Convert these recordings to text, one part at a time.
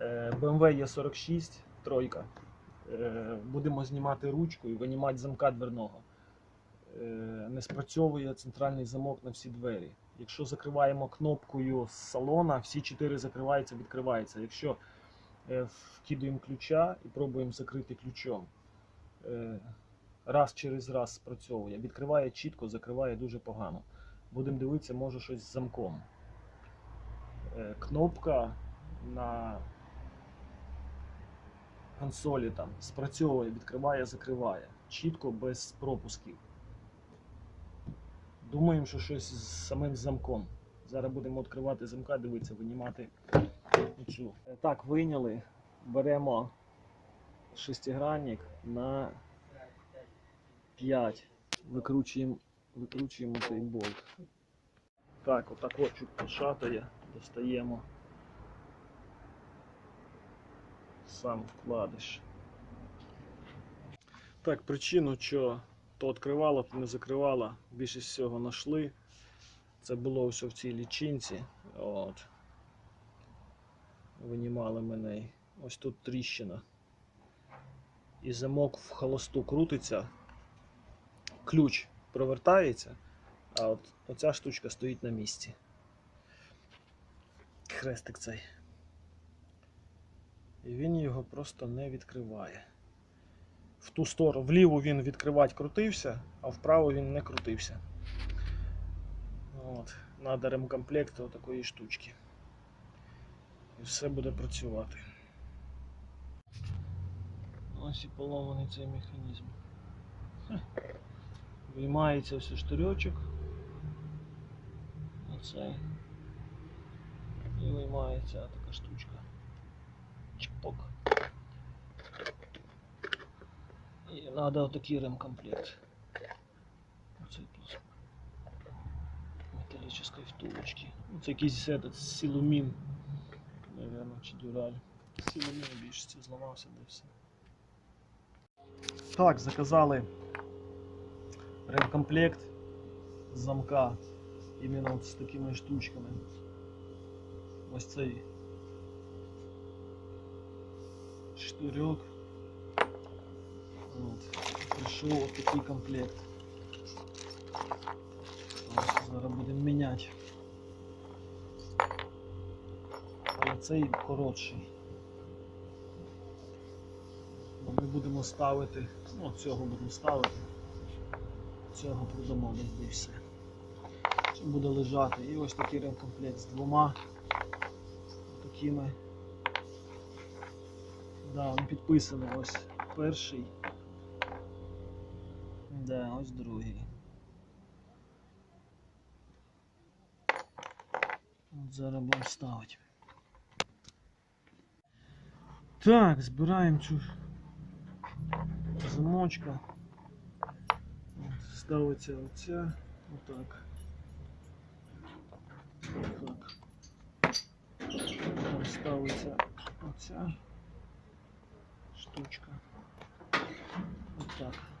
Е, BMW E46, тройка. Е, Будемо знімати ручку і винімати замка дверного. Е, Не спрацьовує центральний замок на всі двері. Якщо закриваємо кнопкою з салона, всі чотири закриваються, відкриваються. Якщо вкидаємо ключа і пробуємо закрити ключом, раз через раз спрацьовує. Відкриває чітко, закриває дуже погано. Будемо дивитися, може щось з замком. Кнопка на консолі там спрацьовує, відкриває, закриває. Чітко без пропусків. Думаємо, що щось з самим замком. Зараз будемо відкривати замка, дивитися, винімати. Е, Так, вийняли. Беремо шестигранник на 5. Викручуємо, викручуємо цей болт. Так, отак от чуть пошатає, достаємо сам вкладиш. Так, причину, що то відкривало, то не закривало, більшість всього знайшли. Це було все в цій лічинці. От. Винімали мене. Ось тут тріщина. І замок в холосту крутиться, ключ провертається, а от оця штучка стоїть на місці. Хрестик цей. І він його просто не відкриває. В ту сторону, вліву він відкривати крутився, а вправо він не крутився. От. Надо ремкомплект такої штучки. І все буде працювати. Ось і поломаний цей механізм. Хе. Виймається все штирьочок. Оцей. І виймається така штучка. І треба отакий ремкомплект. Оцей тут. Металлической втулочки. Ну, Це якийсь этот силумін. Наверное, чи дюраль. Силумін більшості зламався, де все. Так, заказали ремкомплект з замка. Іменно от з такими штучками. Ось цей штурьок. От такий комплект. Зараз будемо міняти. Але цей коротший. Ми будемо ставити, ну цього будемо ставити. Цього продамо десь де все. Це буде лежати. І ось такий ремкомплект з двома такими. Да, він підписаний ось перший. Да, ось другий. От зараз будемо ставити. Так, збираємо цю замочка. Ставиться оця, отак. Отак. Там ставиться оця штучка. Отак.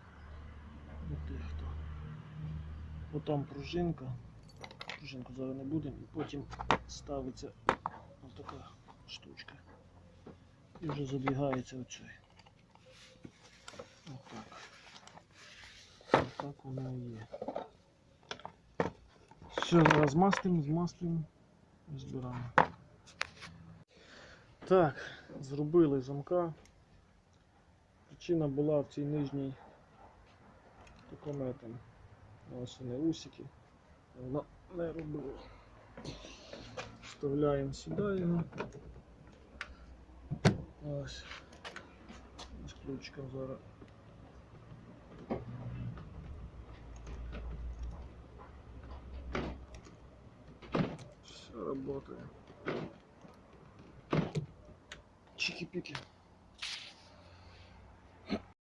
Потім пружинка. Пружинку зараз не будемо. І потім ставиться отака штучка. І вже задвигається оцей. Отак. Отак воно і є. Все, зараз змастимо, змастимо збираємо. Так, зробили замка. Причина була в цій нижній такому там. Ось усики. Воно не робило. Вставляємо сюди його. Ось. Ключиком зараз. Все работает. Чики-пики.